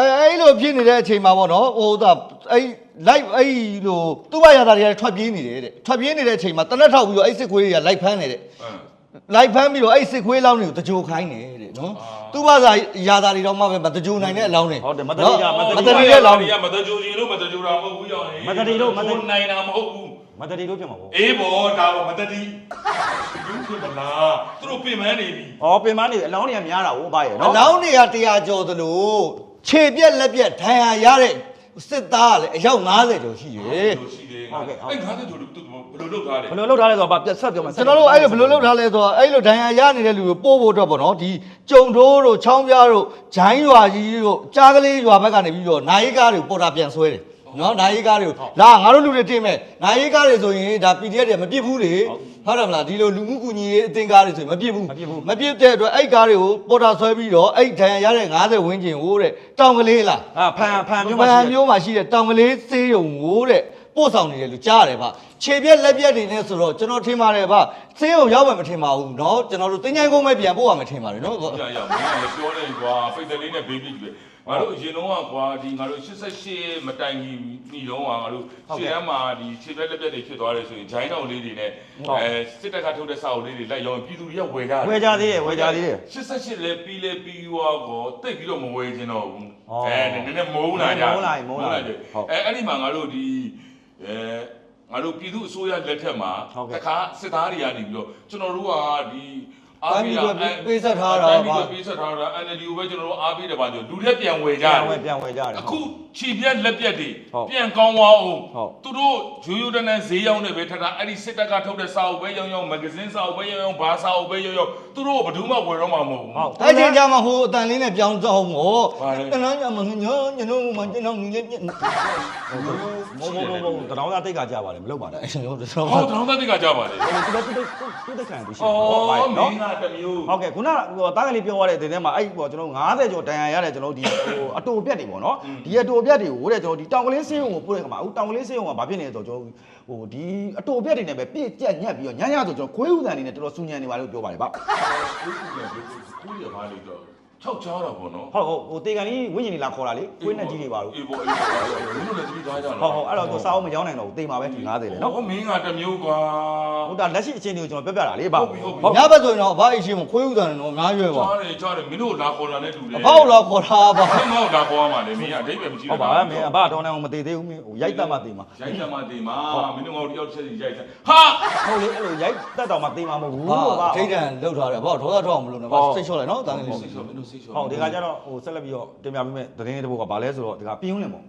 အဲအဲ့လိုဖြစ်နေတဲ့အချိန်မှာပေါ့နော်ဟိုဒါအဲ့ live အဲ့လိုသူ့ဘာရတာတွေကထွက်ပြေးနေတယ်တဲ့ထွက်ပြေးနေတဲ့အချိန်မှာတနက်ထောက်ပြီးတော့အဲ့စစ်ခွေးတွေက live ဖမ်းနေတဲ့အင်း live ဖမ်းပြီးတော့အဲ့စစ်ခွေးလောင်းတွေကိုတကြိုခိုင်းတယ်တဲ့နော်သူ့ဘာသာရာတာတွေတော့မှပဲမတကြိုနိုင်တဲ့အလောင်းတွေဟုတ်တယ်မတတိကမတမတိတကတိတဲ့လောင်းတွေကမတကြိုချင်လို့မတကြိုတာမဟုတ်ဘူးရောင်မတတိလို့မတတိနိုင်တာမဟုတ်ဘူးမတတိလို့ဖြစ်မှာပေါ့အေးဘောဒါဘောမတတိဘူးဖြစ်မလားသူတို့ပြင်ပန်းနေပြီဩပင်မနေအလောင်းတွေကများတာဟုတ်ပါရဲ့အနော်လောင်းတွေကတရားကျော်သလို ခြေပြက်လက်ပြက်ဒဏ်ရာရတဲ့စစ်သားကလည်းအယောက်90ကျော်ရှိတယ်လို့ရှိတယ်အဲ့ငါတို့တို့သူဘယ်လိုလုပ်ထားလဲဘယ်လိုလုပ်ထားလဲဆိုတော့ဗာပြတ်ဆက်ပြောမှာကျွန်တော်တို့အဲ့လိုဘယ်လိုလုပ်ထားလဲဆိုတော့အဲ့လိုဒဏ်ရာရနေတဲ့လူကိုပို့ဖို့အတွက်ပေါ့နော်ဒီကြုံတိုးတို့ချောင်းပြားတို့ဂျိုင်းရွာကြီးတို့ကြားကလေးရွာဘက်ကနေပြီးတော့နိုင်ကားတွေကိုပေါ်တာပြန်ဆွဲတယ် နော်နိုင်ကားတွေကိုလာငါတို့လူတွေတင်မဲ့နိုင်ကားတွေဆိုရင်ဒါ PDF တွေမပြစ်ဘူးလေဟုတ်တယ်မလားဒီလိုလူမှုကူညီရေးအသင်းကားတွေဆိုရင်မပြစ်ဘူးမပြစ်တဲ့အတွက်အဲ့ကားတွေကိုပေါ်တာဆွဲပြီးတော့အဲ့ဒဏ်ရာရတဲ့90ဝန်းကျင်ဟိုတဲ့တောင်ကလေးလားအာဖန်ဖန်မျိုးမမှာန်ရှိတယ်မျိုးမှာရှိတဲ့တောင်ကလေးစေးရုံကိုတဲ့ပို့ဆောင်နေတယ်လို့ကြားရတယ်ဗျခြေပြက်လက်ပြက်တွေနဲ့ဆိုတော့ကျွန်တော်ထင်ပါတယ်ဗျ စေးရုံရောက်မှမထင်ပါဘူးเนาะကျွန်တော်တို့တင်းချိုင်းကုန်းပဲပြန်ပို့ရမှာထင်ပါတယ်เนาะ ရရမင်းကလည်းပြောနေကွာပိတ်တယ်လေးနဲ့ဘေးပြီးတယ်ငါတို့အရင်တော့ကွာဒီငါတို့88မတိုင်ကြီးညီတော့ငါတို့ရှေ့တန်းမှာဒီခြေပြက်လက်ပြက်တွေဖြစ်သွားတယ်ဆိုရင်ဂျိုင်းတော်လေးတွေနဲ့အဲစစ်တပ်ကထုတ်တဲ့စာအုပ်လေးတွေလိုက်ရောပြည်သူတွေကဝယ်ကြတယ် ဝယ်ကြသေးတယ်ဝယ်ကြသေးတယ် 88လဲပြီးလဲပြီးွားကောတိတ်ပြီးတော့မဝယ်ခြင်းတော့ဘူး ဩ အဲနည်းနည်းမုန်းလာကြ မုန်းလာရင်မုန်းလာရင် တယ် ဟုတ် အဲအဲ့ဒီမှာငါတို့ဒီအဲ ငါတို့ပြည်သူအစိုးရလက်ထက်မှာဟုတ်ကဲ့တခါစစ်သားတွေကနေပြီးတော့ကျွန်တော်တို့ကဒီတိုင်းပြည်အတွက်ပေးဆက်ထားတာတိုင်းပြည်ပါအတွက်ပေးဆက်ထားတာ NLD ကိုပဲကျွန်တော်တို့အားပေးတယ်ပါကြလူတက်ပြန်ဝယ်ကြပြန်တယ်ဝယ်ပြန်ဝယ်ကြတယ်အခုခြေပြက်လက်ပြက်တွေဟုတ်ပြန်ကောင်းသွားအောင်ဟုတ်သူတို့ရိုးရိုးတန်းတန်းဈေးရောက်နေပဲထထအဲ့ဒီစစ်တပ်ကထုတ်တဲ့စာအုပ်ပဲရောင်းရောင်းမဂ္ဂဇင်းစာအုပ်ပဲရောင်းရောင်းဘာစာအုပ်ပဲရောင်းရောင်းသူတို့ကဘယ်သူမှဝယ်တော့မှာမဟုတ်ဘူး ဟုတ် အဲ့ဒီကြမှာဟိုအတန်လေးနဲ့ပြောင်းတော့မောပါလေ တနန်းကြမှာညညကျွန်တော်မှကျွန်တော်ညီလေးပြည့်မဟုတ်မဟုတ်မဟုတ်တရောင်းသားတိတ်ကကြပါလေမလုပ်ပါနဲ့အဲ့လိုတော့ဟောတောင်းတတိကကြပါလေသူလည်းသူလည်းသူလည်းခံသူရှိဩဟုတ်ပါရဲ့မနော်င်းကတမျိုးဟုတ်ကဲ့ခုနကဟိုတားကလေးပြောရတဲ့တင်ထဲမှာအဲ့ဟိုကျွန်တော်90ကျော်တန်ရာရတဲ့ကျွန်တော်ဒီဟိုအတူပြက်တွေပေါ့နော်ဒီအတူပြက်တွေကိုတဲ့ကျွန်တော်ဒီတောင်ကလေးဆေးရုံကိုပို့တဲ့ခါမှာအခုတောင်ကလေးဆေးရုံကဘာဖြစ်နေလဲဆိုတော့ကျွန်တော်ဟိုဒီအတူပြက်တွေနဲ့ပဲပြည့်ကြက်ညက်ပြီးတော့ညညဆိုကျွန်တော်ခွေးဥတန်နေနဲ့တော်တော်စူညံနေပါလို့ပြောပါတယ်ဗျကိုရပါလိမ့်တော့ ၆ချားတော့ဗောနော်ဟုတ်ဟုတ်ဟိုတေကန်ကြီးဝင်းကျင်ကြီးလာခေါ်တာလေခွေးနဲ့ကြီးတွေပါလို့အေးဗောအေးဗောမင်းတို့လည်းတတိသွားကြလားဟုတ်ဟုတ်အဲ့တော့သူစားအောင်မရောင်းနိုင်တော့ဘူးတေးမှာပဲဒီ90လေနော်ဟောမင်းကတမျိုးကွာဟိုဒါလက်ရှိအခြေအနေကိုကျွန်တော်ပြောပြတာလေဗျဟုတ်ပြီဟုတ်ပြီညဘက်ဆိုရင်တော့ဘာအရှိမခွေးဥတန်တော့အများရွယ်ပါကြားတယ်ကြားတယ်မင်းတို့လာခေါ်တာနဲ့တူတယ်အဖောက်လာခေါ်တာပါဘာမှမဟုတ်လာခေါ်ရမှာလေမင်းကအတိတ်ပဲမကြည့်ဟုတ်ပါမင်းအဘတော်နေအောင်မသေးသေးဘူးမင်းဟိုရိုက်တတ်မှသေးမှာရိုက်တယ်မှာဒီမှာမင်းတို့ငါတို့တယောက်တစ်ချက်စီရိုက်တယ်ဟာဟုတ်လေအဲ့လိုရိုက်တတ်တော့မှသေးမှာမဟုတ်ဘူးဟာဗျထိတ်တန်လောက်ထားတယ်ဘောဒေါသထောက်အောင်မလုပ်နဲ့ဗာစိတ်ချော့လိုက်နော်တန်းလေးစိတ်ချောမင်းတို့စိတ်ချောဟုတ်ဒီကကြတော့ဟိုဆက်လက်ပြီးတော့တင်ပြပေးမယ်သတင်းလေးတစ်ပုဒ်ကဘာလဲဆိုတော့ဒီကပြင်းဦးလင်ပေါ့